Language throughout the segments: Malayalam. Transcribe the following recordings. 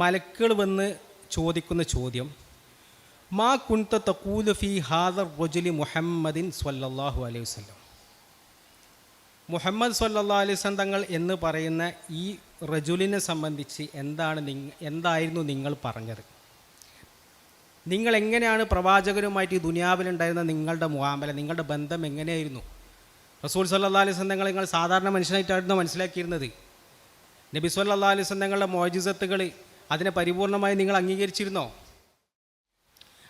മലക്കുകൾ വന്ന് ചോദിക്കുന്ന ചോദ്യം മാ കുൻത തക്കൂൽ ഫി ഹാദർ റജുലി മുഹമ്മദിൻ സ്വല്ലല്ലാഹു അലൈഹി വസല്ലം. മുഹമ്മദ് സല്ലാ അലൈഹി വസല്ലം തങ്ങൾ എന്ന് പറയുന്ന ഈ റജുലിനെ സംബന്ധിച്ച് എന്താണ് എന്തായിരുന്നു നിങ്ങൾ പറഞ്ഞത്? നിങ്ങൾ എങ്ങനെയാണ് പ്രവാചകരുമായിട്ട് ഈ ദുനിയാവിലുണ്ടായിരുന്ന നിങ്ങളുടെ മുഹാമ്പല നിങ്ങളുടെ ബന്ധം എങ്ങനെയായിരുന്നു? റസൂൽ സല്ലാ അലൈഹി തങ്ങൾ നിങ്ങൾ സാധാരണ മനുഷ്യനായിട്ടായിരുന്നു മനസ്സിലാക്കിയിരുന്നത്. നബി സല്ലാ അലൈഹി വസല്ലം തങ്ങളുടെ മോജിസത്തുകൾ അതിനെ പരിപൂർണമായി നിങ്ങൾ അംഗീകരിച്ചിരുന്നോ?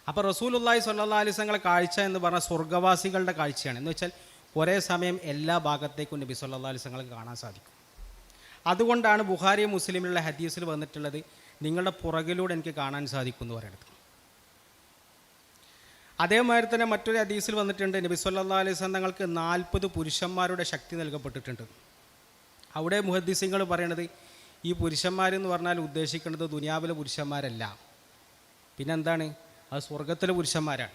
അപ്പോൾ സ്വല്ലല്ലാഹി അലൈഹി വസല്ലം കാഴ്ച എന്ന് പറഞ്ഞാൽ സ്വർഗവാസികളുടെ കാഴ്ചയാണ്. എന്ന് വെച്ചാൽ ഒരേ സമയം എല്ലാ ഭാഗത്തേക്കും നബി സല്ലാ അലൈഹി കാണാൻ സാധിക്കും. അതുകൊണ്ടാണ് ബുഹാരി മുസ്ലിമിലുള്ള ഹദീസിൽ വന്നിട്ടുള്ളത് നിങ്ങളുടെ പുറകിലൂടെ എനിക്ക് കാണാൻ സാധിക്കും എന്ന് പറയുന്നത്. അതേമാതിരി തന്നെ മറ്റൊരു ഹദീസിൽ വന്നിട്ടുണ്ട് നബി സല്ലാ വസല്ലം തങ്ങൾക്ക് നാൽപ്പത് പുരുഷന്മാരുടെ ശക്തി നൽകപ്പെട്ടിട്ടുണ്ട്. അവിടെ മുഹദ്ദീസിങ്ങൾ പറയണത് ഈ പുരുഷന്മാരെന്ന് പറഞ്ഞാൽ ഉദ്ദേശിക്കുന്നത് ദുനിയാവിലെ പുരുഷന്മാരല്ല. പിന്നെന്താണ്? അത് സ്വർഗത്തിലെ പുരുഷന്മാരാണ്.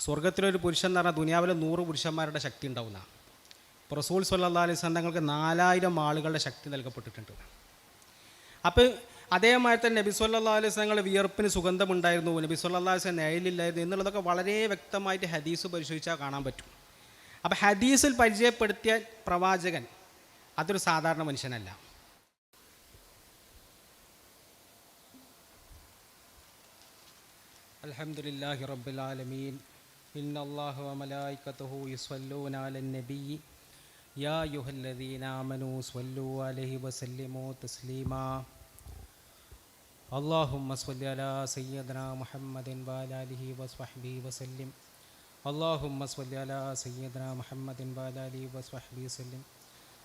സ്വർഗത്തിലൊരു പുരുഷൻ എന്ന് പറഞ്ഞാൽ ദുനിയാവിലെ നൂറ് പുരുഷന്മാരുടെ ശക്തി ഉണ്ടാവുന്ന. പ്രസൂൽ സല്ലാ അലൈഹി തങ്ങൾക്ക് നാലായിരം ആളുകളുടെ ശക്തി നൽകപ്പെട്ടിട്ടുണ്ട്. അപ്പോൾ അതേമാതിരി തന്നെ നബി സല്ലാ അലൈഹി വസല്ലം വിയർപ്പിന് സുഗന്ധമുണ്ടായിരുന്നു. നബി സല്ലാ അലൈഹി നയലില്ലായിരുന്നു എന്നുള്ളതൊക്കെ വളരെ വ്യക്തമായിട്ട് ഹദീസ് പരിശോധിച്ചാൽ കാണാൻ പറ്റും. അപ്പോൾ ഹദീസിൽ പരിചയപ്പെടുത്തിയ പ്രവാചകൻ അതൊരു സാധാരണ മനുഷ്യനല്ല. الحمد لله رب العالمين إن الله وملائكته يصلون على النبي يا أيها الذين آمنوا صلوا عليه وسلموا تسليما اللهم صل على سيدنا محمد وعلى آله وصحبه وسلم اللهم صل على سيدنا محمد وعلى آله وصحبه وسلم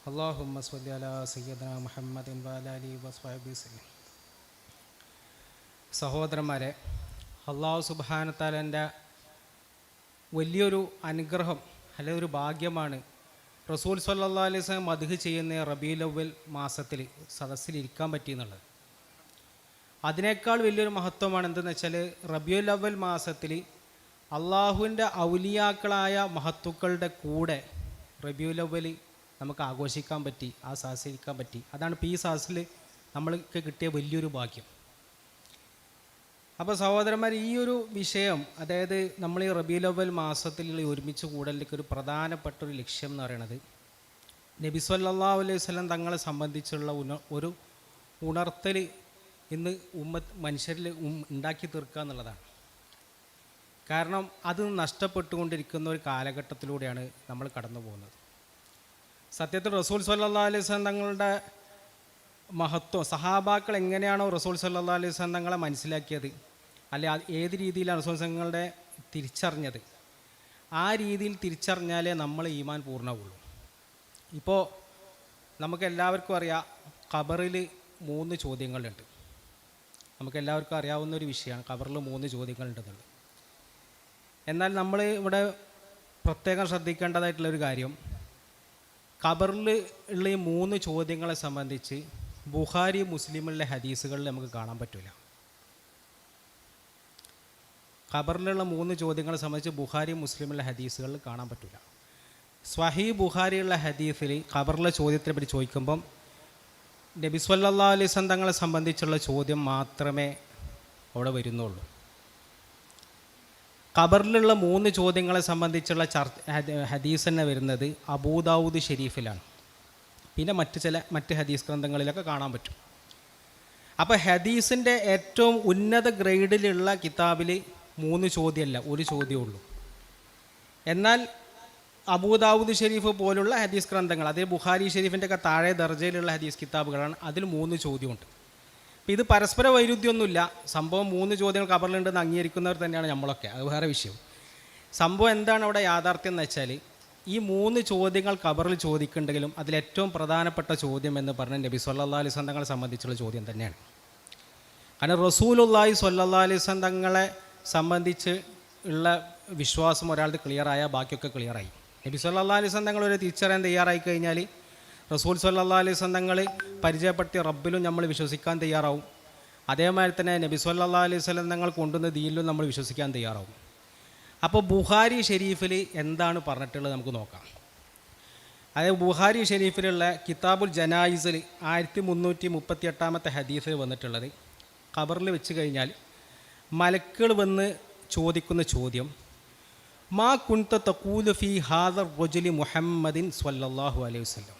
اللهم صل على سيدنا محمد وعلى آله وصحبه وسلم സഹോദരന്മാരെ അള്ളാഹു സുബാനത്താലെന്റെ വലിയൊരു അനുഗ്രഹം അല്ലെങ്കിൽ ഒരു ഭാഗ്യമാണ്. റസൂൽ സല്ലാ അലൈഹി സ്വലം മധുഹ് ചെയ്യുന്ന റബീലവൽ മാസത്തിൽ സദസ്സിലിരിക്കാൻ പറ്റിയെന്നുള്ളത് അതിനേക്കാൾ വലിയൊരു മഹത്വമാണ് എന്തെന്ന് വെച്ചാൽ റബിയുൽ അവൽ മാസത്തിൽ അള്ളാഹുവിന്റെ ഔലിയാക്കളായ മഹത്തുക്കളുടെ കൂടെ റബിയുൽ അവൽ നമുക്ക് ആഘോഷിക്കാൻ പറ്റി ആ സദസ്സിരിക്കാൻ പറ്റി. അതാണ് ഇപ്പോൾ ഈ സദസ്സിൽ നമ്മൾക്ക് കിട്ടിയ വലിയൊരു ഭാഗ്യം. അപ്പോൾ സഹോദരന്മാർ ഈ ഒരു വിഷയം അതായത് നമ്മൾ ഈ റബീ ലവൽ മാസത്തിൽ ഒരുമിച്ച് കൂടലിലേക്ക് ഒരു പ്രധാനപ്പെട്ട ഒരു ലക്ഷ്യം എന്ന് പറയുന്നത് നബി സല്ലാ അലൈഹി സ്വലം തങ്ങളെ സംബന്ധിച്ചുള്ള ഒരു ഉണർത്തൽ ഇന്ന് ഉമ്മ മനുഷ്യരിൽ ഉണ്ടാക്കി തീർക്കുക എന്നുള്ളതാണ്. കാരണം അത് നഷ്ടപ്പെട്ടുകൊണ്ടിരിക്കുന്ന ഒരു കാലഘട്ടത്തിലൂടെയാണ് നമ്മൾ കടന്നു പോകുന്നത്. സത്യത്തിൽ റസൂൽ സല്ലാ അലൈഹി സ്വലം തങ്ങളുടെ മഹത്വം സഹാബാക്കൾ എങ്ങനെയാണോ റസൂൽ സല്ലാ അലൈഹി വസല്ലം തങ്ങളെ മനസ്സിലാക്കിയത്? അല്ലെ ഏത് രീതിയിലാണ് റസൂൽ സംഘങ്ങളുടെ തിരിച്ചറിഞ്ഞത്? ആ രീതിയിൽ തിരിച്ചറിഞ്ഞാലേ നമ്മൾ ഈമാൻ പൂർണമാവുള്ളൂ. ഇപ്പോൾ നമുക്കെല്ലാവർക്കും അറിയാം ഖബറിൽ മൂന്ന് ചോദ്യങ്ങളുണ്ട്. നമുക്കെല്ലാവർക്കും അറിയാവുന്ന ഒരു വിഷയമാണ് ഖബറിൽ മൂന്ന് ചോദ്യങ്ങളുണ്ടെന്നുള്ളത്. എന്നാൽ നമ്മൾ ഇവിടെ പ്രത്യേകം ശ്രദ്ധിക്കേണ്ടതായിട്ടുള്ളൊരു കാര്യം ഖബറിൽ ഉള്ള ഈ മൂന്ന് ചോദ്യങ്ങളെ സംബന്ധിച്ച് ബുഹാരി മുസ്ലിമിലെ ഹദീസുകളിൽ നമുക്ക് കാണാൻ പറ്റില്ല ഖബറിലുള്ള മൂന്ന് ചോദ്യങ്ങളെ സംബന്ധിച്ച് ബുഹാരി മുസ്ലിമുള്ള ഹദീസുകളിൽ കാണാൻ പറ്റില്ല സ്വഹി ബുഹാരിയുള്ള ഹദീസിൽ ഖബറിലെ ചോദ്യത്തിനെ പറ്റി ചോദിക്കുമ്പം നബി സല്ലല്ലാഹു അലൈഹി തങ്ങളെ സംബന്ധിച്ചുള്ള ചോദ്യം മാത്രമേ അവിടെ വരുന്നുള്ളൂ. ഖബറിലുള്ള മൂന്ന് ചോദ്യങ്ങളെ സംബന്ധിച്ചുള്ള ചർച്ച ഹദീസ് തന്നെ വരുന്നത് അബൂദാവൂദ് ഷെരീഫിലാണ്. പിന്നെ മറ്റ് ചില മറ്റ് ഹദീസ് ഗ്രന്ഥങ്ങളിലൊക്കെ കാണാൻ പറ്റും. അപ്പോൾ ഹദീസിന്റെ ഏറ്റവും ഉന്നത ഗ്രേഡിലുള്ള കിതാബിൽ മൂന്ന് ചോദ്യമല്ല ഒരു ചോദ്യമേ ഉള്ളൂ. എന്നാൽ അബൂദാവൂദ് ഷെരീഫ് പോലുള്ള ഹദീസ് ഗ്രന്ഥങ്ങൾ അതേ ബുഖാരി ഷെരീഫിന്റെ ഒക്കെ താഴെ ദർജയിലുള്ള ഹദീസ് കിതാബുകളാണ് അതിൽ മൂന്ന് ചോദ്യമുണ്ട്. അപ്പോൾ ഇത് പരസ്പര വൈരുദ്ധ്യമൊന്നുമില്ല. സംഭവം മൂന്ന് ചോദ്യങ്ങൾ കബറിലുണ്ടെന്ന് അംഗീകരിക്കുന്നവർ തന്നെയാണ് നമ്മളൊക്കെ. അത് വേറെ വിഷയം. സംഭവം എന്താണ് അവിടെ യാഥാർത്ഥ്യം എന്ന് വെച്ചാൽ ഈ മൂന്ന് ചോദ്യങ്ങൾ കബറിൽ ചോദിക്കുന്നുണ്ടെങ്കിലും അതിലേറ്റവും പ്രധാനപ്പെട്ട ചോദ്യം എന്ന് പറഞ്ഞ നബി സല്ലാ അലൈഹി തങ്ങളെ സംബന്ധിച്ചുള്ള ചോദ്യം തന്നെയാണ്. കാരണം റസൂലുല്ലാഹി സല്ലാ അലൈഹി തങ്ങളെ സംബന്ധിച്ച് ഉള്ള വിശ്വാസം ഒരാളുടെ ക്ലിയറായ ബാക്കിയൊക്കെ ക്ലിയറായി. നബി സല്ലാ അലൈഹി തങ്ങൾ ഒരു തിരിച്ചറിയാൻ തയ്യാറായി കഴിഞ്ഞാൽ റസൂൽ സല്ലാ അലൈഹി തങ്ങൾ പരിചയപ്പെടുത്തിയ റബ്ബിലും നമ്മൾ വിശ്വസിക്കാൻ തയ്യാറാവും. അതേമാതിരി തന്നെ നബി സല്ലാ അലൈഹി തങ്ങൾ കൊണ്ടുവന്ന ദീനിലും നമ്മൾ വിശ്വസിക്കാൻ തയ്യാറാവും. അപ്പോൾ ബുഹാരി ഷെരീഫിൽ എന്താണ് പറഞ്ഞിട്ടുള്ളത് നമുക്ക് നോക്കാം. അതായത് ബുഹാരി ഷെരീഫിലുള്ള കിതാബുൽ ജനായിസിൽ ആയിരത്തി മുന്നൂറ്റി മുപ്പത്തി എട്ടാമത്തെ ഹദീസിൽ വന്നിട്ടുള്ളത്. ഖബറിൽ വെച്ച് കഴിഞ്ഞാൽ മലക്കുകൾ വന്ന് ചോദിക്കുന്ന ചോദ്യം മാ കുൻത തക്കൂലു ഹാദർ റജുലി മുഹമ്മദിൻ സ്വല്ലല്ലാഹു അലൈഹി വസ്ലം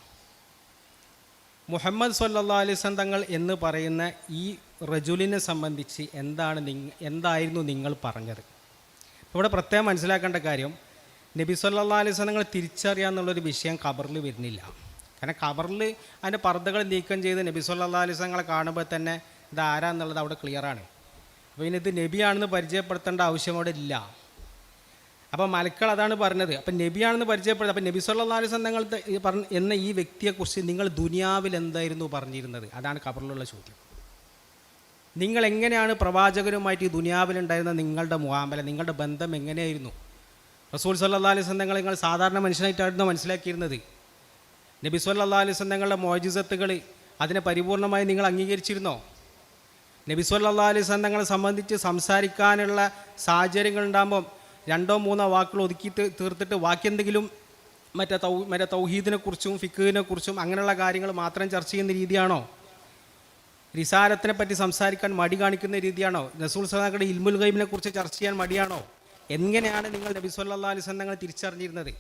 മുഹമ്മദ് സല്ലാ അലൈസ് തങ്ങൾ എന്ന് പറയുന്ന ഈ റജുലിനെ സംബന്ധിച്ച് എന്താണ് നിങ്ങ എന്തായിരുന്നു നിങ്ങൾ പറഞ്ഞത്? ഇവിടെ പ്രത്യേകം മനസ്സിലാക്കേണ്ട കാര്യം നബി സല്ലാ അലൈസ് തങ്ങൾ തിരിച്ചറിയാന്നുള്ളൊരു വിഷയം ഖബറിൽ വരുന്നില്ല. കാരണം ഖബറിൽ അതിന്റെ പർദ്ദകൾ നീക്കം ചെയ്ത് നബി സല്ലാ അലൈസ് തങ്ങളെ കാണുമ്പോൾ തന്നെ ഇത് ആരാന്നുള്ളത് അവിടെ ക്ലിയറാണ് അപ്പോൾ ഇനി ഇത് നബിയാണെന്ന് പരിചയപ്പെടുത്തേണ്ട ആവശ്യം അവിടെ ഇല്ല. അപ്പോൾ മലക്കൾ അതാണ് പറഞ്ഞത്. അപ്പം നബിയാണെന്ന് പരിചയപ്പെടുന്നത് അപ്പം നബി സല്ലാസ് തങ്ങൾ പറഞ്ഞ എന്ന ഈ വ്യക്തിയെക്കുറിച്ച് നിങ്ങൾ ദുനിയാവിൽ എന്തായിരുന്നു പറഞ്ഞിരുന്നത്? അതാണ് കബറിലുള്ള ചോദ്യം. നിങ്ങൾ എങ്ങനെയാണ് പ്രവാചകരുമായിട്ട് ഈ ദുനിയാവിലുണ്ടായിരുന്ന നിങ്ങളുടെ മുഹാമ്പല നിങ്ങളുടെ ബന്ധം എങ്ങനെയായിരുന്നു? റസൂൽ സല്ലാ അലൈഹി തങ്ങൾ നിങ്ങൾ സാധാരണ മനുഷ്യനായിട്ടായിരുന്നു മനസ്സിലാക്കിയിരുന്നത്. നബി സല്ലാ അലൈഹി തങ്ങളുടെ മോജിസത്തുകൾ അതിനെ പരിപൂർണമായി നിങ്ങൾ അംഗീകരിച്ചിരുന്നോ? നബി സല്ലാ അലൈഹി തങ്ങളെ സംബന്ധിച്ച് സംസാരിക്കാനുള്ള സാഹചര്യങ്ങൾ ഉണ്ടാകുമ്പം രണ്ടോ മൂന്നോ വാക്കുകൾ ഒതുക്കി തീർത്തിട്ട് ബാക്കി എന്തെങ്കിലും മറ്റേ തൗ മറ്റേ തൗഹീദിനെക്കുറിച്ചും ഫിക്കുവിനെക്കുറിച്ചും അങ്ങനെയുള്ള കാര്യങ്ങൾ മാത്രം ചർച്ച ചെയ്യുന്ന രീതിയാണോ? റിസാലത്തിനെ പറ്റി സംസാരിക്കാൻ മടി കാണിക്കുന്ന രീതിയാണോ? നസൂൽ സദാക്കളുടെ ഇൽമുൽ ഗൈബിനെ കുറിച്ച് ചർച്ച ചെയ്യാൻ മടിയാണോ? എങ്ങനെയാണ് നിങ്ങൾ നബി സല്ലാ അലിസ്ലം തങ്ങൾ തിരിച്ചറിഞ്ഞിരുന്നത്?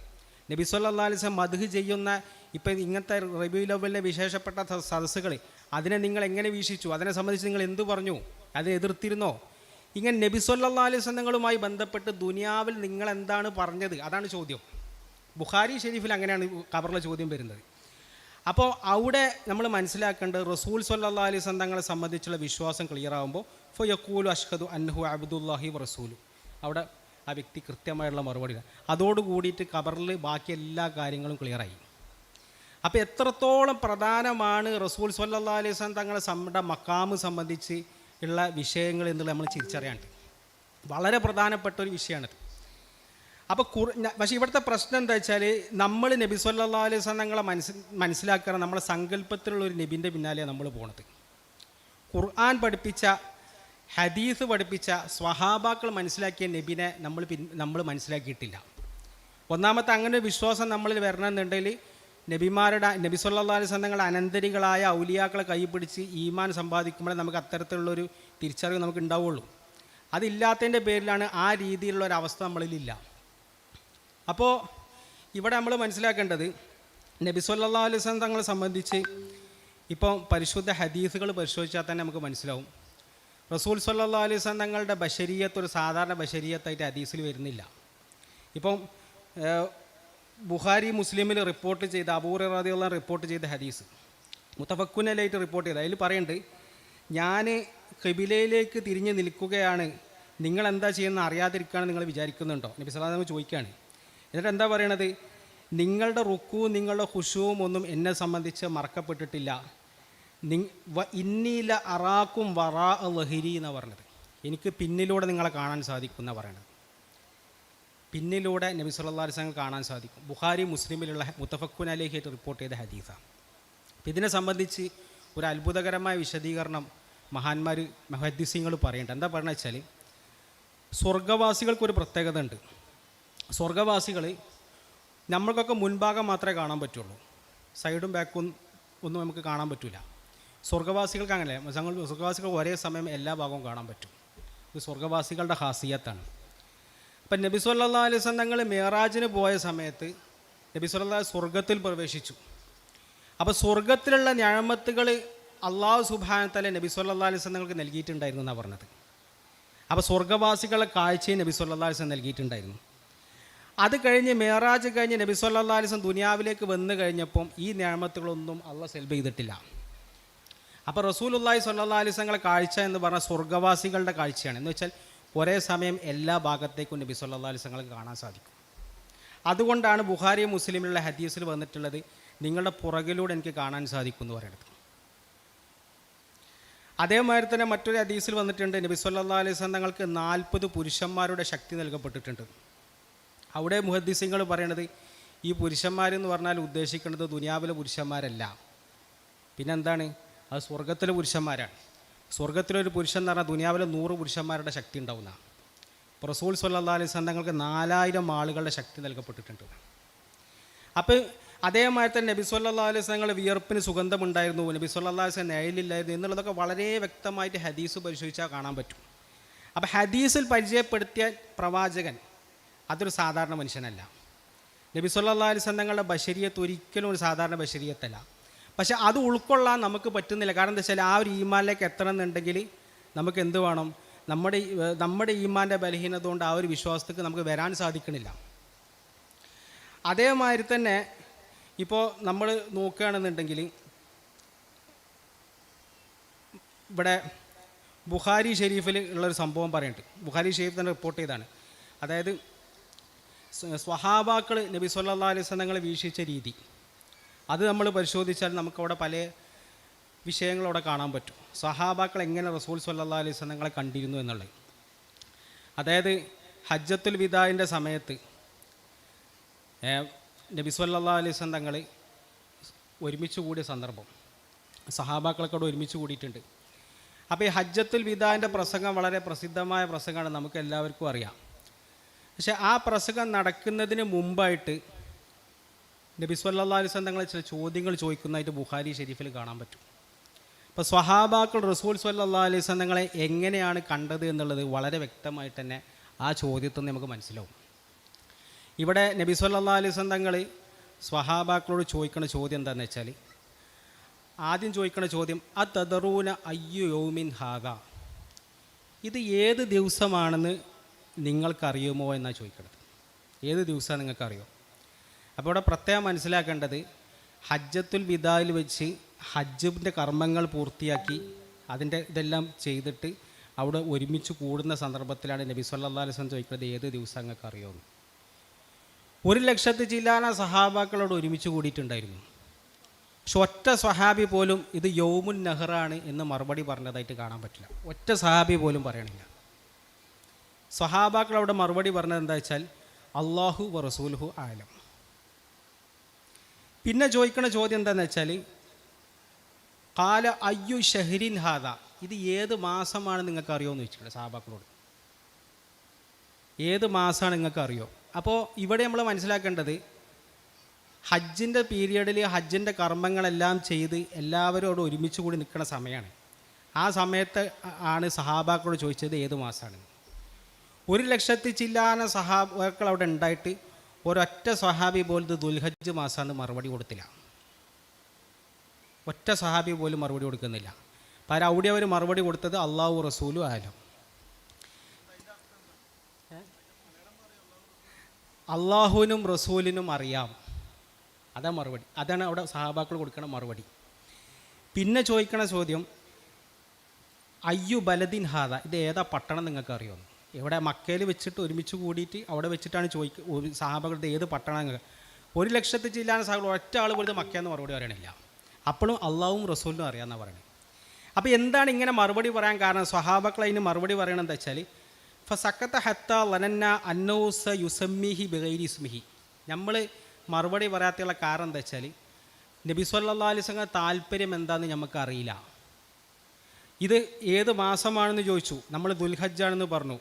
നബി സല്ലാ അലിസ്ലം മധു ചെയ്യുന്ന ഇപ്പം ഇങ്ങനത്തെ റബിയുലവലിന്റെ വിശേഷപ്പെട്ട സദസ്സുകൾ അതിനെ നിങ്ങൾ എങ്ങനെ വീക്ഷിച്ചു? അതിനെ സംബന്ധിച്ച് നിങ്ങൾ എന്തു പറഞ്ഞു? അത് എതിർത്തിരുന്നോ? ഇങ്ങനെ അലൈഹി തങ്ങളുമായി ബന്ധപ്പെട്ട് ദുനിയാവിൽ നിങ്ങൾ എന്താണ് പറഞ്ഞത്? അതാണ് ചോദ്യം. ബുഖാരി ഷെരീഫിൽ അങ്ങനെയാണ് കബറിലെ ചോദ്യം വരുന്നത്. അപ്പോൾ അവിടെ നമ്മൾ മനസ്സിലാക്കേണ്ടത് റസൂൽ സല്ലാ അലൈഹി സ്വന്തങ്ങളെ സംബന്ധിച്ചുള്ള വിശ്വാസം ക്ലിയർ ആകുമ്പോൾ ഫോ അഷ്ഹദു അൻഹു അബ്ദുല്ലാഹി റസൂലു. അവിടെ ആ വ്യക്തി കൃത്യമായുള്ള മറുപടി അതോടുകൂടിയിട്ട് കബറിൽ ബാക്കി എല്ലാ കാര്യങ്ങളും ക്ലിയറായി അപ്പോൾ എത്രത്തോളം പ്രധാനമാണ് റസൂൽ സല്ലാ അലൈഹി വസല്ലം തങ്ങളെ നമ്മുടെ മക്കാമ് സംബന്ധിച്ച് ഉള്ള വിഷയങ്ങൾ എന്നുള്ളത് നമ്മൾ തിരിച്ചറിയാണ്ട് വളരെ പ്രധാനപ്പെട്ട ഒരു വിഷയമാണിത്. അപ്പോൾ കുറ പക്ഷേ ഇവിടുത്തെ പ്രശ്നം എന്താ വെച്ചാൽ നമ്മൾ നബി സല്ലാ അലൈഹി തങ്ങളെ മനസ്സ് മനസ്സിലാക്കണം നമ്മളെ സങ്കല്പത്തിലുള്ള ഒരു നബിന്റെ പിന്നാലെയാണ് നമ്മൾ പോണത്. ഖുർആൻ പഠിപ്പിച്ച ഹദീസ് പഠിപ്പിച്ച സ്വഹാബാക്കൾ മനസ്സിലാക്കിയ നബിനെ നമ്മൾ പിൻ നമ്മൾ മനസ്സിലാക്കിയിട്ടില്ല. ഒന്നാമത്തെ അങ്ങനെ ഒരു വിശ്വാസം നമ്മളിൽ വരണമെന്നുണ്ടെങ്കിൽ നബിമാരുടെ നബി സല്ലാ അലൈഹി തങ്ങളുടെ അനന്തരികളായ ഔലിയാക്കളെ കൈപിടിച്ച് ഈമാൻ സമ്പാദിക്കുമ്പോഴേ നമുക്ക് അത്തരത്തിലുള്ളൊരു തിരിച്ചറിവ് നമുക്ക് ഉണ്ടാവുള്ളൂ. അതില്ലാത്തതിന്റെ പേരിലാണ് ആ രീതിയിലുള്ള ഒരു അവസ്ഥ നമ്മളിലില്ല അപ്പോൾ ഇവിടെ നമ്മൾ മനസ്സിലാക്കേണ്ടത് നബി സല്ലാ അലൈഹി വസല്ലം തങ്ങളെ സംബന്ധിച്ച് ഇപ്പോൾ പരിശുദ്ധ ഹദീസുകൾ പരിശോധിച്ചാൽ തന്നെ നമുക്ക് മനസ്സിലാവും. റസൂൽ സല്ലാ അലൈഹി വസല്ലം തങ്ങളുടെ ബഷരീയത്ത് ഒരു സാധാരണ ബഷരീയത്തായിട്ട് ഹദീസിൽ വരുന്നില്ല. ഇപ്പം ബുഖാരി മുസ്ലിമിൽ റിപ്പോർട്ട് ചെയ്ത അബൂർ റതിയുള്ള റിപ്പോർട്ട് ചെയ്ത ഹദീസ്. മുത്തഫക്കുനലായിട്ട് റിപ്പോർട്ട് ചെയ്ത അതിൽ പറയുന്നുണ്ട് ഞാൻ കബിലയിലേക്ക് തിരിഞ്ഞ് നിൽക്കുകയാണ് നിങ്ങൾ എന്താ ചെയ്യുന്നത് അറിയാതിരിക്കുകയാണ് നിങ്ങൾ വിചാരിക്കുന്നുണ്ടോ? നബി സലാം ചോദിക്കുകയാണ്. എന്നിട്ട് എന്താ പറയണത്? നിങ്ങളുടെ റുക്കുവും നിങ്ങളുടെ ഹുഷുവും ഒന്നും എന്നെ സംബന്ധിച്ച് മറക്കപ്പെട്ടിട്ടില്ല. ഇന്നീല അറാക്കും വറാ ലഹരി എന്നാണ് പറഞ്ഞത്. എനിക്ക് പിന്നിലൂടെ നിങ്ങളെ കാണാൻ സാധിക്കും എന്നാണ് പറയണത്. പിന്നിലൂടെ നബി സല്ലല്ലാഹു അലൈഹി വസല്ലം കാണാൻ സാധിക്കും. ബുഹാരി മുസ്ലിമിലുള്ള മുത്തഫക്കുൻ അലേഹിയായിട്ട് റിപ്പോർട്ട് ചെയ്ത ഹദീസാണ്. അപ്പം ഇതിനെ സംബന്ധിച്ച് ഒരു അത്ഭുതകരമായ വിശദീകരണം മഹാന്മാർ മഹദ്സിങ്ങൾ പറയുന്നുണ്ട്. എന്താ പറയുന്നത് വെച്ചാൽ സ്വർഗവാസികൾക്കൊരു പ്രത്യേകത ഉണ്ട് സ്വർഗവാസികൾ നമ്മൾക്കൊക്കെ മുൻഭാഗം മാത്രമേ കാണാൻ പറ്റുള്ളൂ. സൈഡും ബാക്കും ഒന്നും നമുക്ക് കാണാൻ പറ്റില്ല സ്വർഗവാസികൾക്ക് അങ്ങനെ സ്വർഗവാസികൾ ഒരേ സമയം എല്ലാ ഭാഗവും കാണാൻ പറ്റും. ഇത് സ്വർഗവാസികളുടെ ഹാസിയത്താണ്. അപ്പം നബി സല്ലാ അലൈഹി തങ്ങൾ മേറാജിന് പോയ സമയത്ത് നബി സല്ലാ സ്വർഗത്തിൽ പ്രവേശിച്ചു. അപ്പോൾ സ്വർഗത്തിലുള്ള ഞാമത്തുകൾ അള്ളാഹു സുബാനത്തല നബി സല്ലാ അലൈഹി തങ്ങൾക്ക് നൽകിയിട്ടുണ്ടായിരുന്നു എന്നാണ് പറഞ്ഞത്. അപ്പോൾ സ്വർഗവാസികളെ കാഴ്ചയും നബി സല്ലാ അലൈഹി നൽകിയിട്ടുണ്ടായിരുന്നു. അത് കഴിഞ്ഞ് മേറാജ് കഴിഞ്ഞ് നബി സല്ലാ അലൈഹി ദുനിയാവിലേക്ക് വന്നു കഴിഞ്ഞപ്പം ഈ ഞാമത്തുകളൊന്നും അള്ളാഹ് സെൽബ് ചെയ്തിട്ടില്ല. അപ്പോൾ അള്ളാഹി അലൈഹി വസല്ലങ്ങളെ കാഴ്ച എന്ന് പറഞ്ഞാൽ സ്വർഗവാസികളുടെ കാഴ്ചയാണ്. എന്ന് വെച്ചാൽ ഒരേ സമയം എല്ലാ ഭാഗത്തേക്കും നബി സല്ലാ അലൈഹി വസല്ലങ്ങൾക്ക് കാണാൻ സാധിക്കും. അതുകൊണ്ടാണ് ബുഹാരി മുസ്ലിമിലുള്ള ഹദീസിൽ വന്നിട്ടുള്ളത് നിങ്ങളുടെ പുറകിലൂടെ എനിക്ക് കാണാൻ സാധിക്കും എന്ന് പറയുന്നത്. അതേമാതിരി തന്നെ മറ്റൊരു ഹദീസിൽ വന്നിട്ടുണ്ട് നബി സല്ലാ അലൈഹി സ്വന്തങ്ങൾക്ക് തങ്ങൾക്ക് നാൽപ്പത് പുരുഷന്മാരുടെ ശക്തി നൽകപ്പെട്ടിട്ടുണ്ട്. അവിടെ മുഹദ്ദീസിങ്ങൾ പറയണത് ഈ പുരുഷന്മാരെന്ന് പറഞ്ഞാൽ ഉദ്ദേശിക്കുന്നത് ദുനിയാവിലെ പുരുഷന്മാരല്ല. പിന്നെന്താണ്? അത് സ്വർഗത്തിലെ പുരുഷന്മാരാണ്. സ്വർഗത്തിലൊരു പുരുഷൻ എന്ന് പറഞ്ഞാൽ ദുനിയാവിലെ നൂറ് പുരുഷന്മാരുടെ ശക്തി ഉണ്ടാവുന്ന. ഇപ്പോൾ റസൂൽ സല്ലാ അലൈഹി വസല്ലം തങ്ങൾക്ക് നാലായിരം ആളുകളുടെ ശക്തി നൽകപ്പെട്ടിട്ടുണ്ട്. അപ്പോൾ അതേമാതിരി തന്നെ നബി സല്ലാ അലൈഹി സ്വലങ്ങളുടെ വിയർപ്പിന് സുഗന്ധമുണ്ടായിരുന്നു നബി സല്ലാ അലൈഹി സ്വലം നയലില്ലായിരുന്നു എന്നുള്ളതൊക്കെ വളരെ വ്യക്തമായിട്ട് ഹദീസ് പരിശോധിച്ചാൽ കാണാൻ പറ്റും. അപ്പോൾ ഹദീസിൽ പരിചയപ്പെടുത്തിയ പ്രവാചകൻ അതൊരു സാധാരണ മനുഷ്യനല്ല. നബി സല്ലാ അലൈഹി സ്വലം തങ്ങളുടെ ബഷരിയത്ത് ഒരിക്കലും ഒരു സാധാരണ ബഷരിയത്തല്ല. പക്ഷെ അത് ഉൾക്കൊള്ളാൻ നമുക്ക് പറ്റുന്നില്ല. കാരണം എന്താ വെച്ചാൽ ആ ഒരു ഈമാനിലേക്ക് എത്തണം എന്നുണ്ടെങ്കിൽ നമുക്ക് എന്ത് വേണം? നമ്മുടെ നമ്മുടെ ഈമാന്റെ ബലഹീനത കൊണ്ട് ആ ഒരു വിശ്വാസത്തേക്ക് നമുക്ക് വരാൻ സാധിക്കണില്ല. അതേമാതിരി തന്നെ ഇപ്പോൾ നമ്മൾ നോക്കുകയാണെന്നുണ്ടെങ്കിൽ ഇവിടെ ബുഹാരി ഷെരീഫിൽ ഉള്ളൊരു സംഭവം പറയുന്നുണ്ട്. ബുഹാരി ഷെരീഫ് തന്നെ റിപ്പോർട്ട് ചെയ്താണ് അതായത് സ്വ- സ്വഹാബാക്കൾ നബി സല്ലാ അലൈഹി തങ്ങളെ വീക്ഷിച്ച രീതി. അത് നമ്മൾ പരിശോധിച്ചാൽ നമുക്കവിടെ പല വിഷയങ്ങളവിടെ കാണാൻ പറ്റും. സഹാബാക്കൾ എങ്ങനെ റസൂൽ സല്ലാ അലൈഹി സ്വലങ്ങളെ കണ്ടിരുന്നു എന്നുള്ളത്. അതായത് ഹജ്ജത്തുൽ വിദായിന്റെ സമയത്ത് നബി സല്ലാ അലൈഹി സ്വലം തങ്ങൾ ഒരുമിച്ച് കൂടിയ സന്ദർഭം. സഹാബാക്കളൊക്കെ അവിടെ ഒരുമിച്ച് കൂടിയിട്ടുണ്ട്. അപ്പോൾ ഈ ഹജ്ജത്തുൽ വിദാന്റെ പ്രസംഗം വളരെ പ്രസിദ്ധമായ പ്രസംഗമാണ് നമുക്ക് എല്ലാവർക്കും അറിയാം. പക്ഷേ ആ പ്രസംഗം നടക്കുന്നതിന് മുമ്പായിട്ട് നബി സല്ലാ അലൈഹി തങ്ങളെ ചില ചോദ്യങ്ങൾ ചോദിക്കുന്നതായിട്ട് ബുഹാരി ഷെരീഫിൽ കാണാൻ പറ്റും. അപ്പോൾ സ്വഹാബാക്കൾ റസൂൽ സല്ലാ അലൈഹി തങ്ങളെ എങ്ങനെയാണ് കണ്ടത് എന്നുള്ളത് വളരെ വ്യക്തമായിട്ട് തന്നെ ആ ചോദ്യത്തിൽ നിന്ന് നമുക്ക് മനസ്സിലാവും. ഇവിടെ നബി സല്ലാ അലൈഹി സ്വലം തങ്ങൾ സ്വഹാബാക്കളോട് ചോദിക്കുന്ന ചോദ്യം എന്താണെന്ന് വെച്ചാൽ ആദ്യം ചോദിക്കുന്ന ചോദ്യം അ തദറൂന അയ്യു യോമിൻ ഹാഗ ഇത് ഏത് ദിവസമാണെന്ന് നിങ്ങൾക്കറിയുമോ എന്നാണ് ചോദിക്കുന്നത് ഏത് ദിവസമാണ് നിങ്ങൾക്കറിയോ അപ്പോൾ ഇവിടെ പ്രത്യേകം മനസ്സിലാക്കേണ്ടത് ഹജ്ജത്തുൽ വിദായിൽ വെച്ച് ഹജ്ജിന്റെ കർമ്മങ്ങൾ പൂർത്തിയാക്കി അതിന്റെ ഇതെല്ലാം ചെയ്തിട്ട് അവിടെ ഒരുമിച്ച് കൂടുന്ന സന്ദർഭത്തിലാണ് നബി സല്ലാ വസല്ലം ചോദിക്കുന്നത് ഏത് ദിവസം നിങ്ങൾക്ക് അറിയുമെന്ന് ഒരു ലക്ഷത്തി ചില്ലാന സഹാബാക്കളോട് ഒരുമിച്ച് കൂടിയിട്ടുണ്ടായിരുന്നു. പക്ഷെ ഒറ്റ സഹാബി പോലും ഇത് യൗമുൻ നെഹ്റാണ് എന്ന് മറുപടി പറഞ്ഞതായിട്ട് കാണാൻ പറ്റില്ല. ഒറ്റ സഹാബി പോലും പറയണില്ല. സഹാബാക്കളവിടെ മറുപടി പറഞ്ഞത് എന്താ വെച്ചാൽ അള്ളാഹു വ റസൂലുഹു ആലം. പിന്നെ ചോദിക്കുന്ന ചോദ്യം എന്താണെന്ന് വെച്ചാൽ കാല അയ്യു ഷഹരിൻ ഹാദ. ഇത് ഏത് മാസമാണ് നിങ്ങൾക്ക് അറിയുമെന്ന് ചോദിച്ചിട്ടുണ്ട് സാബാക്കളോട് ഏത് മാസമാണ് നിങ്ങൾക്ക് അറിയോ? അപ്പോൾ ഇവിടെ നമ്മൾ മനസ്സിലാക്കേണ്ടത് ഹജ്ജിന്റെ പീരിയഡിൽ ഹജ്ജിന്റെ കർമ്മങ്ങളെല്ലാം ചെയ്ത് എല്ലാവരും അവിടെ ഒരുമിച്ച് കൂടി നിൽക്കുന്ന സമയമാണ് ആ സമയത്ത് ആണ് സഹാബാക്കളോട് ചോദിച്ചത് ഏത് മാസമാണ് ഒരു ലക്ഷത്തി ചില്ലാന സഹാബാക്കൾ അവിടെ ഉണ്ടായിട്ട് ഒരൊറ്റ സഹാബി പോലും ദുൽഹജ്ജ് മാസമാണ് മറുപടി കൊടുത്തില്ല. ഒറ്റ സഹാബി പോലും മറുപടി കൊടുക്കുന്നില്ല. പകരം അവിടെ അവർ മറുപടി കൊടുത്തത് അള്ളാഹു റസൂലും ആയാലും. അള്ളാഹുവിനും റസൂലിനും അറിയാം. അതാ മറുപടി. അതാണ് അവിടെ സഹാബാക്കൾ കൊടുക്കണ മറുപടി. പിന്നെ ചോദിക്കണ ചോദ്യം അയ്യു ബലദിൻ ഹാദ? ഇത് ഏതാ പട്ടണം നിങ്ങൾക്ക് അറിയുമെന്ന് ഇവിടെ മക്കയിൽ വെച്ചിട്ട് ഒരുമിച്ച് കൂടിയിട്ട് അവിടെ വെച്ചിട്ടാണ് ചോദിക്കുക സഹാബകളുടെ ഏത് പട്ടണങ്ങൾ. ഒരു ലക്ഷത്തി ചില്ലാന സഹാബകൾ ഒറ്റ ആൾ പോലും മക്കയെന്ന് മറുപടി പറയണില്ല. അപ്പോഴും അള്ളാഹും റസൂലിനും അറിയാമെന്നാണ് പറയുന്നത് അപ്പോൾ എന്താണ് ഇങ്ങനെ മറുപടി പറയാൻ കാരണം? സ്വഹാബക്കൾ അതിന് മറുപടി പറയണമെന്ന് വെച്ചാൽ ഫ സക്കത്ത ഹത്ത ലനന്ന അന്നൗസ യുസമ്മിഹി ബഗൈരി ഇസ്മിഹി. നമ്മൾ മറുപടി പറയാത്തുള്ള കാരണം എന്താ വെച്ചാൽ നബി സല്ലാ അലിസ്ലങ്ങ താല്പര്യം എന്താണെന്ന് നമുക്ക് അറിയില്ല. ഇത് ഏത് മാസമാണെന്ന് ചോദിച്ചു. നമ്മൾ ദുൽഹജ്ജാണെന്ന് പറഞ്ഞു.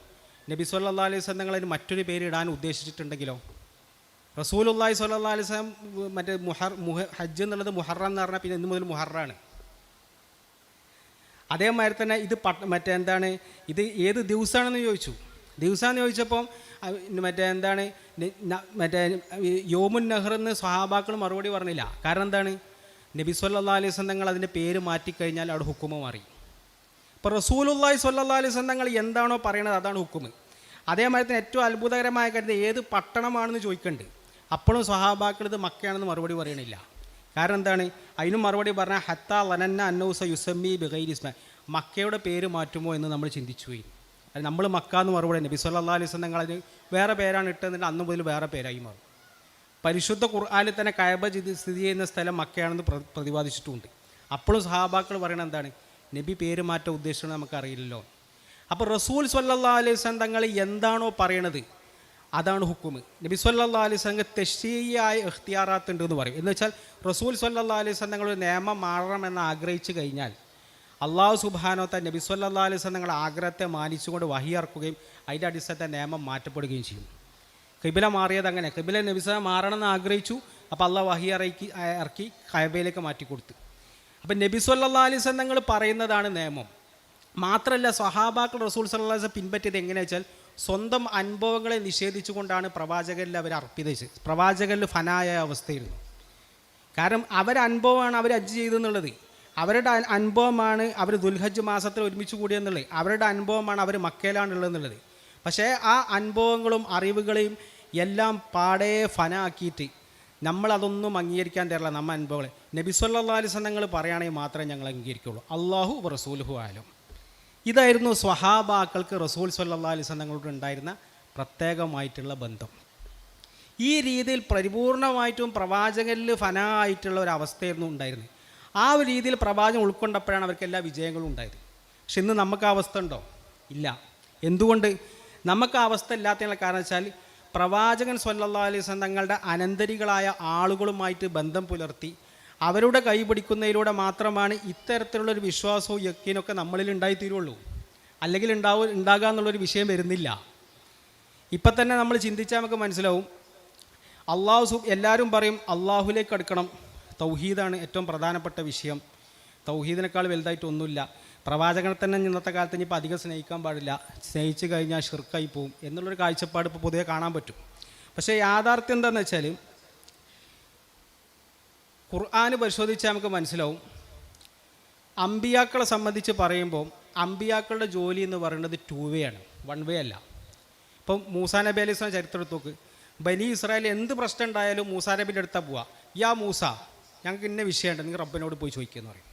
നബി സല്ലാ അലൈഹി സ്വലം തങ്ങൾ അതിന് മറ്റൊരു പേര് ഇടാൻ ഉദ്ദേശിച്ചിട്ടുണ്ടെങ്കിലോ? റസൂലുല്ലാഹി സ്വല്ലാ അലൈഹി സ്വലം മറ്റേ മുഹർ മുഹ ഹജ്ജ് എന്നുള്ളത് മുഹറ എന്ന് പറഞ്ഞാൽ പിന്നെ ഇന്ന് മുതൽ മുഹറാണ്. അതേമാതിരി തന്നെ ഇത് പട്ട മറ്റേ എന്താണ് ഇത് ഏത് ദിവസമാണെന്ന് ചോദിച്ചു. ദിവസമാണെന്ന് ചോദിച്ചപ്പോൾ മറ്റേ എന്താണ് മറ്റേ യോമുൻ നെഹ്ർ എന്ന് സ്വഹാബാക്കൾ മറുപടി പറഞ്ഞില്ല. കാരണം എന്താണ് നബി സല്ലാ അലൈഹി തങ്ങൾ അതിന്റെ പേര് മാറ്റിക്കഴിഞ്ഞാൽ അവിടെ ഹുക്കുമ മാറി. ഇപ്പോൾ റസൂലുല്ലായി സ്വല്ലല്ലാഹി അലൈഹി തങ്ങൾ എന്താണോ പറയണത് അതാണ് ഹുക്കുമ് അതേമാതിരി തന്നെ ഏറ്റവും അത്ഭുതകരമായ കാര്യം ഏത് പട്ടണമാണെന്ന് ചോദിക്കുന്നുണ്ട് അപ്പോഴും സ്വഹാബാക്കൾ ഇത് മക്കയാണെന്ന് മറുപടി പറയണില്ല. കാരണം എന്താണ്? അതിനും മറുപടി പറഞ്ഞാൽ ഹത്ത ലനന്ന അന്നൗസ യുസമ്മി ബിഗൈരിസ്മ മക്കയുടെ പേര് മാറ്റുമോ എന്ന് നമ്മൾ ചിന്തിച്ചു പോയി. നമ്മൾ മക്ക എന്ന് മറുപടി നബി സല്ലല്ലാഹി അലൈഹി തങ്ങൾ അതിന് വേറെ പേരാണ് ഇട്ടതെന്നിട്ട് അന്ന് മുതൽ വേറെ പേരായി മാറും. പരിശുദ്ധ ഖുർആാനിൽ തന്നെ കയബ സ്ഥിതി ചെയ്യുന്ന സ്ഥലം മക്കയാണെന്ന് പ്ര പ്രതിപാദിച്ചിട്ടുമുണ്ട് അപ്പോഴും സഹാബാക്കൾ പറയണത് എന്താണ്? നബി പേര് മാറ്റ ഉദ്ദേശിച്ചത് നമുക്കറിയില്ലല്ലോ. അപ്പോൾ റസൂൽ സല്ലാ അലൈഹി സ്വലം തങ്ങൾ എന്താണോ പറയണത് അതാണ് ഹുക്കുമ് നബി സല്ലാ അലൈഹി സ്വലം തെഷീയായ ഇഖ്തിയാറാത്ത് ഉണ്ട് എന്ന് പറയും. എന്ന് വെച്ചാൽ റസൂൽ സല്ലാ അലൈഹി സ്വലം തങ്ങൾ ഒരു നിയമം മാറണമെന്ന് ആഗ്രഹിച്ചു കഴിഞ്ഞാൽ അള്ളാഹു സുബാനോത്ത നബി സല്ലാ അലൈഹി സ്വലം തങ്ങളുടെ ആഗ്രഹത്തെ മാനിച്ചുകൊണ്ട് വഹിയിറക്കുകയും അതിന്റെ അടിസ്ഥാനത്തെ നിയമം മാറ്റപ്പെടുകയും ചെയ്യും. കിബില മാറിയത് അങ്ങനെ. കിബില നബിസ മാറണമെന്ന് ആഗ്രഹിച്ചു. അപ്പോൾ അള്ളാഹ് വഹി ഇറക്കി ഇറക്കി കയബയിലേക്ക് മാറ്റി കൊടുത്തു അപ്പം നബി സല്ലാ അലൈസ് തങ്ങൾ പറയുന്നതാണ് നിയമം. മാത്രമല്ല സ്വഹാബാക്കൾ റസൂൽ സല്ലാസ് പിൻപറ്റിയത് എങ്ങനെയാ വെച്ചാൽ സ്വന്തം അനുഭവങ്ങളെ നിഷേധിച്ചുകൊണ്ടാണ് പ്രവാചകരിൽ അവർ അർപ്പിതച്ച് പ്രവാചകരിൽ ഫനായ അവസ്ഥയിരുന്നു കാരണം അവരെ അനുഭവമാണ് അവർ ഹജ്ജ് ചെയ്തെന്നുള്ളത്. അവരുടെ അനുഭവമാണ് അവർ ദുൽഹജ്ജ് മാസത്തിൽ ഒരുമിച്ച് കൂടിയെന്നുള്ളത്. അവരുടെ അനുഭവമാണ് അവർ മക്കയിലാണുള്ളതെന്നുള്ളത്. പക്ഷേ ആ അനുഭവങ്ങളും അറിവുകളെയും എല്ലാം പാടെ ഫനാക്കിയിട്ട് നമ്മളതൊന്നും അംഗീകരിക്കാൻ തരില്ല നമ്മ അനുഭവങ്ങൾ നബി സല്ലാ അലൈഹി തങ്ങൾ പറയുകയാണെങ്കിൽ മാത്രമേ ഞങ്ങൾ അംഗീകരിക്കുള്ളൂ. അള്ളാഹു റസൂലുഹു ആലും. ഇതായിരുന്നു സ്വഹാബാക്കൾക്ക് റസൂൽ സല്ലാ അലൈഹി തങ്ങളോട് ഉണ്ടായിരുന്ന പ്രത്യേകമായിട്ടുള്ള ബന്ധം. ഈ രീതിയിൽ പരിപൂർണമായിട്ടും പ്രവാചകരിൽ ഫന ആയിട്ടുള്ള ഒരു അവസ്ഥയായിരുന്നു ഉണ്ടായിരുന്നത്. ആ ഒരു രീതിയിൽ പ്രവാചകം ഉൾക്കൊണ്ടപ്പോഴാണ് അവർക്ക് എല്ലാ വിജയങ്ങളും ഉണ്ടായത്. പക്ഷെ ഇന്ന് നമുക്ക് അവസ്ഥ ഉണ്ടോ? ഇല്ല. എന്തുകൊണ്ട്? നമുക്ക് അവസ്ഥ ഇല്ലാത്തതിനുള്ള കാരണം വെച്ചാൽ പ്രവാചകൻ അലൈഹി വസല്ലം തങ്ങളുടെ അനന്തരികളായ ആളുകളുമായിട്ട് ബന്ധം പുലർത്തി അവരുടെ കൈ പിടിക്കുന്നതിലൂടെ മാത്രമാണ് ഇത്തരത്തിലുള്ളൊരു വിശ്വാസവും യക്കീനൊക്കെ നമ്മളിൽ ഉണ്ടായിത്തീരുള്ളൂ. അല്ലെങ്കിൽ ഉണ്ടാവും ഉണ്ടാകുക എന്നുള്ളൊരു വിഷയം വരുന്നില്ല. ഇപ്പം തന്നെ നമ്മൾ ചിന്തിച്ചാൽ നമുക്ക് മനസ്സിലാവും. അള്ളാഹു സു എല്ലാവരും പറയും അള്ളാഹുലേക്ക് അടുക്കണം. തൗഹീദാണ് ഏറ്റവും പ്രധാനപ്പെട്ട വിഷയം. തൗഹീദിനേക്കാൾ വലുതായിട്ട് ഒന്നുമില്ല പ്രവാചകനെ തന്നെ ഇന്നത്തെ കാലത്ത് ഇനിയിപ്പോൾ അധികം സ്നേഹിക്കാൻ പാടില്ല. സ്നേഹിച്ച് കഴിഞ്ഞാൽ ഷിർക്കായി പോവും എന്നുള്ളൊരു കാഴ്ചപ്പാട് ഇപ്പോൾ പൊതുവെ കാണാൻ പറ്റും. പക്ഷേ യാഥാർത്ഥ്യം എന്താണെന്ന് വെച്ചാൽ ഖുർആാന് പരിശോധിച്ചാൽ നമുക്ക് മനസ്സിലാവും. അമ്പിയാക്കളെ സംബന്ധിച്ച് പറയുമ്പോൾ അമ്പിയാക്കളുടെ ജോലി എന്ന് പറയുന്നത് ടൂ വേ ആണ്. വൺ വേ അല്ല. ഇപ്പം മൂസാ നബി അലൈഹി സ്വലാം ചരിത്രം എടുത്ത് നോക്ക്. ബനി ഇസ്രായേൽ എന്ത് പ്രശ്നം ഉണ്ടായാലും മൂസാ നബിന്റെ അടുത്താ പോവാ. യാ മൂസ ഞങ്ങൾക്ക് ഇന്ന വിഷയമുണ്ട് നിങ്ങൾ റബ്ബിനോട് പോയി ചോദിക്കുക എന്ന് പറയും.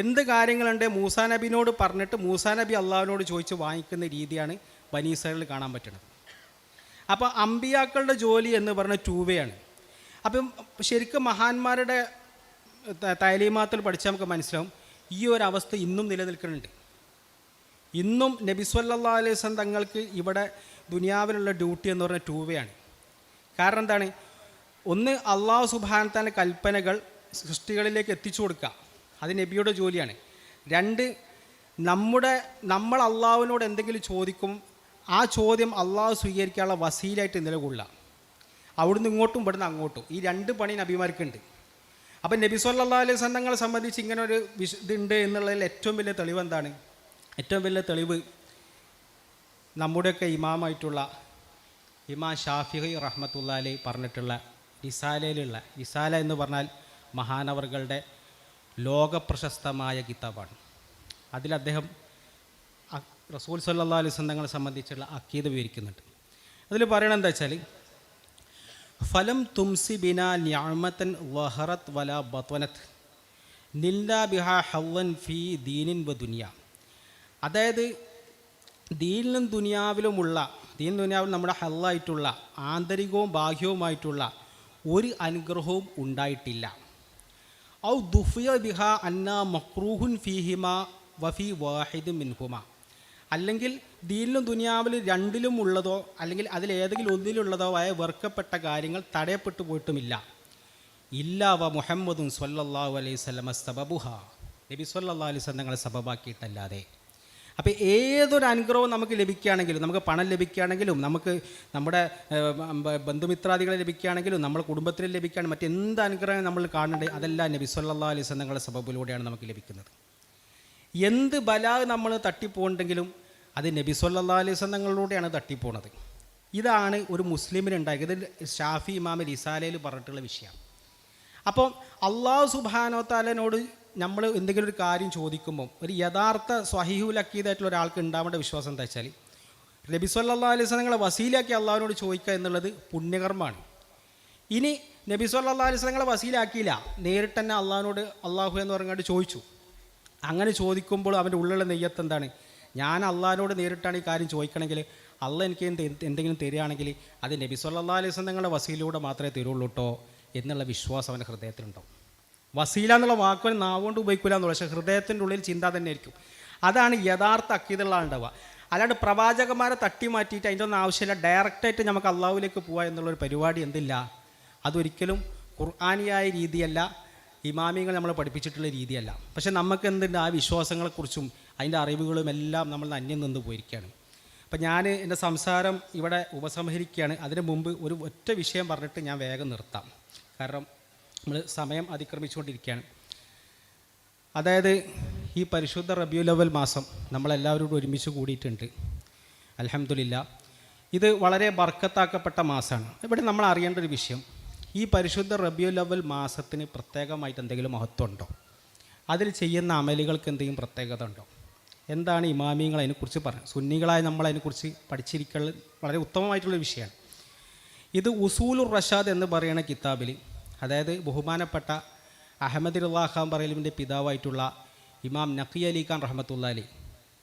എന്ത് കാര്യങ്ങളുണ്ട്? മൂസാ നബിനോട് പറഞ്ഞിട്ട് മൂസാ നബി അള്ളാഹുവിനോട് ചോദിച്ച് വാങ്ങിക്കുന്ന രീതിയാണ് ബനീസറിൽ കാണാൻ പറ്റുന്നത്. അപ്പോൾ അമ്പിയാക്കളുടെ ജോലി എന്ന് പറഞ്ഞ ടൂവയാണ്. അപ്പം ശരിക്കും മഹാന്മാരുടെ തൈലീമാത്തിൽ പഠിച്ചാൽ നമുക്ക് മനസ്സിലാവും ഈ ഒരു അവസ്ഥ ഇന്നും നിലനിൽക്കുന്നുണ്ട്. ഇന്നും നബിസ്വല്ലാ വസല്ലം തങ്ങൾക്ക് ഇവിടെ ദുനിയാവിലുള്ള ഡ്യൂട്ടി എന്ന് പറഞ്ഞ ടൂവയാണ്. കാരണം എന്താണ്? ഒന്ന് അള്ളാഹു സുബാനത്താന്റെ കൽപ്പനകൾ സൃഷ്ടികളിലേക്ക് എത്തിച്ചു കൊടുക്കുക. അത് നബിയുടെ ജോലിയാണ്. രണ്ട് നമ്മുടെ നമ്മൾ അള്ളാഹുവിനോട് എന്തെങ്കിലും ചോദിക്കും ആ ചോദ്യം അള്ളാഹു സ്വീകരിക്കാനുള്ള വസീലായിട്ട് നിലകൊള്ളുക അവിടുന്ന് ഇങ്ങോട്ടും ഇവിടുന്ന് അങ്ങോട്ടും. ഈ രണ്ട് പണി നബിമാർക്കുണ്ട്. അപ്പം നബി സല്ലാ അലൈഹി സ്വന്തങ്ങളെ തങ്ങളെ സംബന്ധിച്ച് ഇങ്ങനെ ഒരു വിശ ഇതുണ്ട് എന്നുള്ളതിൽ ഏറ്റവും വലിയ തെളിവ് എന്താണ്? ഏറ്റവും വലിയ തെളിവ് നമ്മുടെയൊക്കെ ഇമാമായിട്ടുള്ള ഇമാം ഷാഫിഹി റഹ്മത്തുല്ലാലി പറഞ്ഞിട്ടുള്ള റിസാലയിലുള്ള റിസാല എന്ന് പറഞ്ഞാൽ മഹാനവറുകളുടെ ലോകപ്രശസ്തമായ കിതാബാണ്. അതിൽ അദ്ദേഹം റസൂൽ സല്ലാ അലൈഹി തങ്ങളെ സംബന്ധിച്ചുള്ള അക്കീത വിവരിക്കുന്നുണ്ട്. അതിൽ പറയണത് എന്താ വെച്ചാൽ ഫലം തുംസി ബിന ന്യാമത്തൻ വഹറത്ത് വല ബത്വനത്ത് നില്ല ബിഹ ഹവൻ ഫി ദീനിൻ വ ദുനിയ. അതായത് ദീനിലും ദുനിയാവിലുമുള്ള ദീൻ ദുനിയാവിൽ നമ്മുടെ ഹല്ലായിട്ടുള്ള ആന്തരികവും ബാഹ്യവുമായിട്ടുള്ള ഒരു അനുഗ്രഹവും ഉണ്ടായിട്ടില്ല. ഔ ദുഫിയ ബിഹ അന്ന മക്രൂഹുൻ ഫീഹിമ വഫി വാഹിദ് മിൻഹുമ. അല്ലെങ്കിൽ ദീനിലും ദുനിയാവിലും രണ്ടിലും ഉള്ളതോ അല്ലെങ്കിൽ അതിലേതെങ്കിലും ഒന്നിലുള്ളതോ ആയ വെറുക്കപ്പെട്ട കാര്യങ്ങൾ തടയപ്പെട്ടു പോയിട്ടുമില്ല. ഇല്ല വ മുഹമ്മദും സല്ലല്ലാഹു അലൈഹി സ്വലമ സബബുഹ. നബി സല്ലല്ലാഹു അലൈഹി സ്വലം ഞങ്ങളെ സബബാക്കിയിട്ടല്ലാതെ. അപ്പോൾ ഏതൊരു അനുഗ്രഹവും നമുക്ക് ലഭിക്കുകയാണെങ്കിലും നമുക്ക് പണം ലഭിക്കുകയാണെങ്കിലും നമുക്ക് നമ്മുടെ ബന്ധുമിത്രാദികളെ ലഭിക്കുകയാണെങ്കിലും നമ്മുടെ കുടുംബത്തിൽ ലഭിക്കുകയാണ് മറ്റെന്ത് അനുഗ്രഹം നമ്മൾ കാണേണ്ടത് അതെല്ലാം നബി സല്ലാ അലൈഹി നിങ്ങളുടെ സബബിലൂടെയാണ് നമുക്ക് ലഭിക്കുന്നത്. എന്ത് ബലാ നമ്മൾ തട്ടിപ്പോണ്ടെങ്കിലും അത് നബി സല്ലാ അലൈഹി നിങ്ങളിലൂടെയാണ് തട്ടിപ്പോണത്. ഇതാണ് ഒരു മുസ്ലിമിന് ഉണ്ടാക്കിയത്. ഷാഫി ഇമാമ റിസാലയിൽ പറഞ്ഞിട്ടുള്ള വിഷയം. അപ്പം അള്ളാഹു സുബാനോ താലനോട് നമ്മൾ എന്തെങ്കിലും ഒരു കാര്യം ചോദിക്കുമ്പോൾ ഒരു യഥാർത്ഥ സ്വഹീഹുലക്കീതായിട്ടുള്ള ഒരാൾക്ക് ഉണ്ടാവേണ്ട വിശ്വാസം എന്താ വെച്ചാൽ നബി സല്ലാ അലൈഹി സ്വലങ്ങളെ വസീലാക്കി അള്ളാഹുവിനോട് ചോദിക്കുക എന്നുള്ളത് പുണ്യകർമ്മമാണ്. ഇനി നബി സല്ലാ അലൈഹി സ്വലങ്ങളെ വസീലാക്കിയില്ല നേരിട്ട് തന്നെ അള്ളാഹിനോട് അള്ളാഹു എന്ന് പറഞ്ഞുകൊണ്ട് ചോദിച്ചു. അങ്ങനെ ചോദിക്കുമ്പോൾ അവന്റെ ഉള്ളിലുള്ള നെയ്യത്ത് എന്താണ്? ഞാൻ അള്ളാഹിനോട് നേരിട്ടാണ് ഈ കാര്യം ചോദിക്കണമെങ്കിൽ അള്ള എനിക്ക് എന്ത് എന്തെങ്കിലും തരികയാണെങ്കിൽ അത് നബി സല്ലാ അലൈഹി സ്വലങ്ങളുടെ വസീലിലൂടെ മാത്രമേ തരുള്ളൂ കേട്ടോ എന്നുള്ള വിശ്വാസം അവന്റെ ഹൃദയത്തിലുണ്ടാവും. വസീല എന്നുള്ള വാക്കുകൾ നാവുകൊണ്ട് ഉപയോഗിക്കില്ല എന്നുള്ള പക്ഷേ ഹൃദയത്തിന്റെ ഉള്ളിൽ ചിന്ത തന്നെ ആയിരിക്കും. അതാണ് യഥാർത്ഥ അക്കീതുള്ള ഉണ്ടാവുക അല്ലാണ്ട് പ്രവാചകന്മാരെ തട്ടി മാറ്റിയിട്ട് അതിന്റെ ഒന്നും ആവശ്യമില്ല. ഡയറക്റ്റായിട്ട് നമുക്ക് അള്ളാഹുവിലേക്ക് പോവുക എന്നുള്ളൊരു പരിപാടി എന്തില്ല? അതൊരിക്കലും ഖുർആാനിയായ രീതിയല്ല. ഇമാമികൾ നമ്മളെ പഠിപ്പിച്ചിട്ടുള്ള രീതിയല്ല. പക്ഷേ നമുക്ക് എന്തുണ്ട്? ആ വിശ്വാസങ്ങളെക്കുറിച്ചും അതിന്റെ അറിവുകളും എല്ലാം നമ്മൾ അന്യം നിന്ന് പോയിരിക്കുകയാണ്. അപ്പം ഞാൻ എന്റെ സംസാരം ഇവിടെ ഉപസംഹരിക്കുകയാണ്. അതിന് മുമ്പ് ഒരു ഒറ്റ വിഷയം പറഞ്ഞിട്ട് ഞാൻ വേഗം നിർത്താം. കാരണം നമ്മൾ സമയം അതിക്രമിച്ചുകൊണ്ടിരിക്കുകയാണ്. അതായത് ഈ പരിശുദ്ധ റബ്യൂ ലെവൽ മാസം നമ്മളെല്ലാവരും ഒരുമിച്ച് കൂടിയിട്ടുണ്ട്. അലഹമില്ല ഇത് വളരെ ബർക്കത്താക്കപ്പെട്ട മാസമാണ് ഇവിടെ നമ്മൾ അറിയേണ്ട ഒരു വിഷയം. ഈ പരിശുദ്ധ റബ്യൂ ലെവൽ മാസത്തിന് പ്രത്യേകമായിട്ട് എന്തെങ്കിലും മഹത്വമുണ്ടോ? അതിൽ ചെയ്യുന്ന അമലുകൾക്ക് എന്തെങ്കിലും പ്രത്യേകത ഉണ്ടോ? എന്താണ് ഇമാമിയങ്ങൾ അതിനെക്കുറിച്ച് പറയുന്നത് സുന്നികളായ നമ്മൾ അതിനെക്കുറിച്ച് പഠിച്ചിരിക്കുന്നത് വളരെ ഉത്തമമായിട്ടുള്ള വിഷയമാണ്. ഇത് ഉസൂലുർ റഷാദ് എന്ന് പറയുന്ന കിതാബിൽ അതായത് ബഹുമാനപ്പെട്ട അഹമ്മദ് ഖാൻ പറയലിമിന്റെ പിതാവായിട്ടുള്ള ഇമാം നഖി അലി ഖാൻ റഹമത്തുല്ലാലി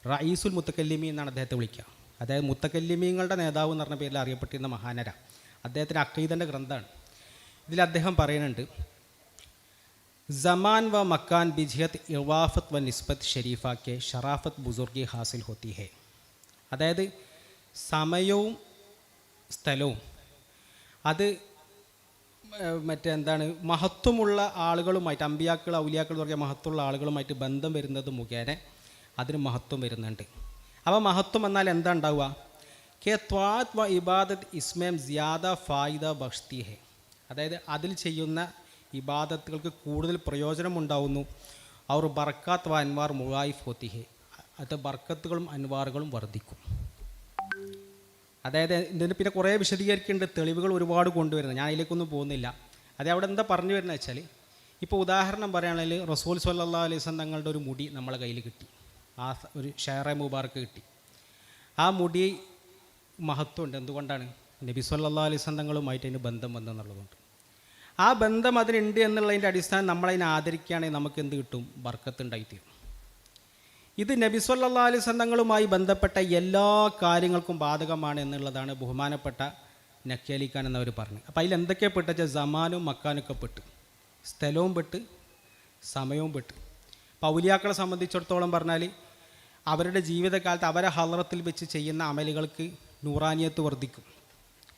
റയീസുൽ മുത്തക്കല്ലിമി എന്നാണ് അദ്ദേഹത്തെ വിളിക്കുക. അതായത് മുത്തക്കല്ലിമീങ്ങളുടെ നേതാവ് എന്ന് പറഞ്ഞ പേരിൽ അറിയപ്പെട്ടിരുന്ന മഹാനര അദ്ദേഹത്തിന്റെ അക്കീദന്റെ ഗ്രന്ഥമാണ്. ഇതിൽ അദ്ദേഹം പറയുന്നുണ്ട് ജമാൻ വ മക്കാൻ ബിജിയത്ത് ഇവാഫത്ത് വ നിസ്ബത്ത് ഷെരീഫാക്കെ ഷറാഫത്ത് ബുസുർഗി ഹാസിൽ ഹോത്തി ഹെ അതായത് സമയവും സ്ഥലവും അത് മറ്റേ എന്താണ് മഹത്വമുള്ള ആളുകളുമായിട്ട് അമ്പിയാക്കൾ ഔലിയാക്കൾ തുടങ്ങിയ മഹത്വമുള്ള ആളുകളുമായിട്ട് ബന്ധം വരുന്നത് മുഖേന അതിന് മഹത്വം വരുന്നുണ്ട്. അപ്പോൾ മഹത്വം എന്നാൽ എന്താ ഉണ്ടാവുക? കെ ത്വാത് വ ഇബാദത്ത് ഇസ്മേം സിയാദ ഫായിദ ബഷ്തി ഹെ അതായത് അതിൽ ചെയ്യുന്ന ഇബാദത്തുകൾക്ക് കൂടുതൽ പ്രയോജനമുണ്ടാവുന്നു അവർ ബർക്കാത്ത് വ അൻവാർ മുഴായി ഫോത്തിഹെ അത് ബർക്കത്തുകളും അൻവാറുകളും വർദ്ധിക്കും. അതായത് ഇതിന് പിന്നെ കുറേ വിശദീകരിക്കേണ്ട തെളിവുകൾ ഒരുപാട് കൊണ്ടുവരുന്നത് ഞാൻ അതിലേക്കൊന്നും പോകുന്നില്ല. അത് അവിടെ എന്താ പറഞ്ഞു വരുന്നത് വെച്ചാൽ ഇപ്പോൾ ഉദാഹരണം പറയുകയാണെങ്കിൽ റസൂൽ സല്ലാ അലൈഹി തങ്ങളുടെ ഒരു മുടി നമ്മളെ കയ്യിൽ കിട്ടി. ആ ഒരു ഷെയറെ മുബാർക്ക് കിട്ടി. ആ മുടി മഹത്വമുണ്ട്. എന്തുകൊണ്ടാണ്? നബി സല്ലാ അലൈഹി തങ്ങളുമായിട്ട് അതിന് ബന്ധം വന്നെന്നുള്ളതുകൊണ്ട്. ആ ബന്ധം അതിനുണ്ട് എന്നുള്ളതിന്റെ അടിസ്ഥാനം നമ്മളതിനെ ആദരിക്കുകയാണെങ്കിൽ നമുക്ക് എന്ത് കിട്ടും? ബർക്കത്തുണ്ടായിത്തീരും ഇത് നബി സല്ലാ അലൈഹി സ്വന്തങ്ങളുമായി ബന്ധപ്പെട്ട എല്ലാ കാര്യങ്ങൾക്കും ബാധകമാണ് എന്നുള്ളതാണ് ബഹുമാനപ്പെട്ട നക്കി ഖാൻ എന്നവർ പറഞ്ഞു അപ്പോൾ അതിൽ എന്തൊക്കെ പെട്ടുവെച്ചാൽ ജമാനും മക്കാനൊക്കെ പെട്ട്. സ്ഥലവും പെട്ട് സമയവും പെട്ട്. പൗലിയാക്കളെ സംബന്ധിച്ചിടത്തോളം പറഞ്ഞാൽ അവരുടെ ജീവിതകാലത്ത് അവരെ ഹലറത്തിൽ വെച്ച് ചെയ്യുന്ന അമലുകൾക്ക് നൂറാനിയത്ത് വർദ്ധിക്കും.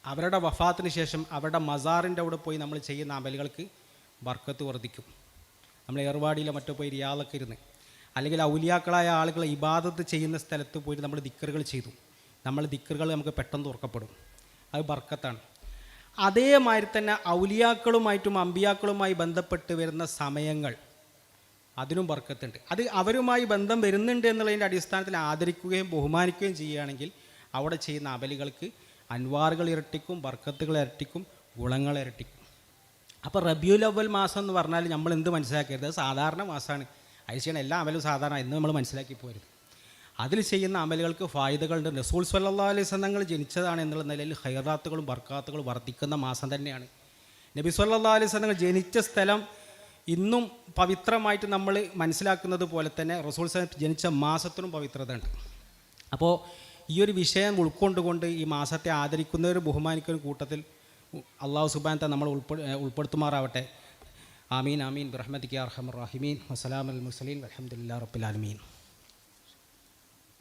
അവരുടെ വഫാത്തിന് ശേഷം അവരുടെ മസാറിന്റെ അവിടെ പോയി നമ്മൾ ചെയ്യുന്ന അമലുകൾക്ക് ബർക്കത്ത് വർദ്ധിക്കും. നമ്മൾ ഏർവാടിയിലെ മറ്റോ പോയി റിയാളൊക്കെ ഇരുന്ന് അല്ലെങ്കിൽ ഔലിയാക്കളായ ആളുകൾ ഇബാദത്ത് ചെയ്യുന്ന സ്ഥലത്ത് പോയിട്ട് നമ്മൾ ദിക്കറുകൾ ചെയ്തു. നമ്മൾ ദിക്കറുകൾ നമുക്ക് പെട്ടെന്ന് ഉറക്കപ്പെടും അത് ബർക്കത്താണ്. അതേമാതിരി തന്നെ ഔലിയാക്കളുമായിട്ടും അമ്പിയാക്കളുമായി ബന്ധപ്പെട്ട് വരുന്ന സമയങ്ങൾ അതിനും ബർക്കത്തുണ്ട്. അത് അവരുമായി ബന്ധം വരുന്നുണ്ട് എന്നുള്ളതിന്റെ അടിസ്ഥാനത്തിൽ ആദരിക്കുകയും ബഹുമാനിക്കുകയും ചെയ്യുകയാണെങ്കിൽ അവിടെ ചെയ്യുന്ന അമലുകൾക്ക് അൻവാറുകൾ ഇരട്ടിക്കും ബർക്കത്തുകൾ ഇരട്ടിക്കും ഗുണങ്ങൾ ഇരട്ടിക്കും. അപ്പോൾ റബിയുൽ അവൽ മാസം എന്ന് പറഞ്ഞാൽ നമ്മൾ എന്ത് മനസ്സിലാക്കരുത്? സാധാരണ മാസമാണ്. അതിൽ ചെയ്യുന്ന എല്ലാ അമലും സാധാരണ എന്ന് നമ്മൾ മനസ്സിലാക്കി പോരും അതിൽ ചെയ്യുന്ന അമലുകൾക്ക് ഫായുതകളുണ്ട് റസൂൽ സല്ലാ അലൈഹി സ്വന്തങ്ങൾ ജനിച്ചതാണ് എന്നുള്ള നിലയിൽ ഹൈറാത്തുകളും ബർക്കാത്തുകളും വർദ്ധിക്കുന്ന മാസം തന്നെയാണ്. നബി സല്ലാ അലൈഹി സ്വന്തങ്ങൾ ജനിച്ച സ്ഥലം ഇന്നും പവിത്രമായിട്ട് നമ്മൾ മനസ്സിലാക്കുന്നത് പോലെ തന്നെ റസൂൽ സാഹിബ് ജനിച്ച മാസത്തിനും പവിത്രത ഉണ്ട് അപ്പോൾ ഈ ഒരു വിഷയം ഉൾക്കൊണ്ടുകൊണ്ട് ഈ മാസത്തെ ആദരിക്കുന്നവരും ബഹുമാനിക്കുന്ന കൂട്ടത്തിൽ അള്ളാഹു സുബാനത്തെ നമ്മൾ ഉൾപ്പെടു ഉൾപ്പെടുത്തുമാറാവട്ടെ. ആമീൻ ആമീൻ ബിറഹ്മദിക്ക് അർഹമർ റാഹിമീൻ വസ്സലാമൽ മുസ്ലിം അലഹമുല്ലാ റബ്ബുലാലമീൻ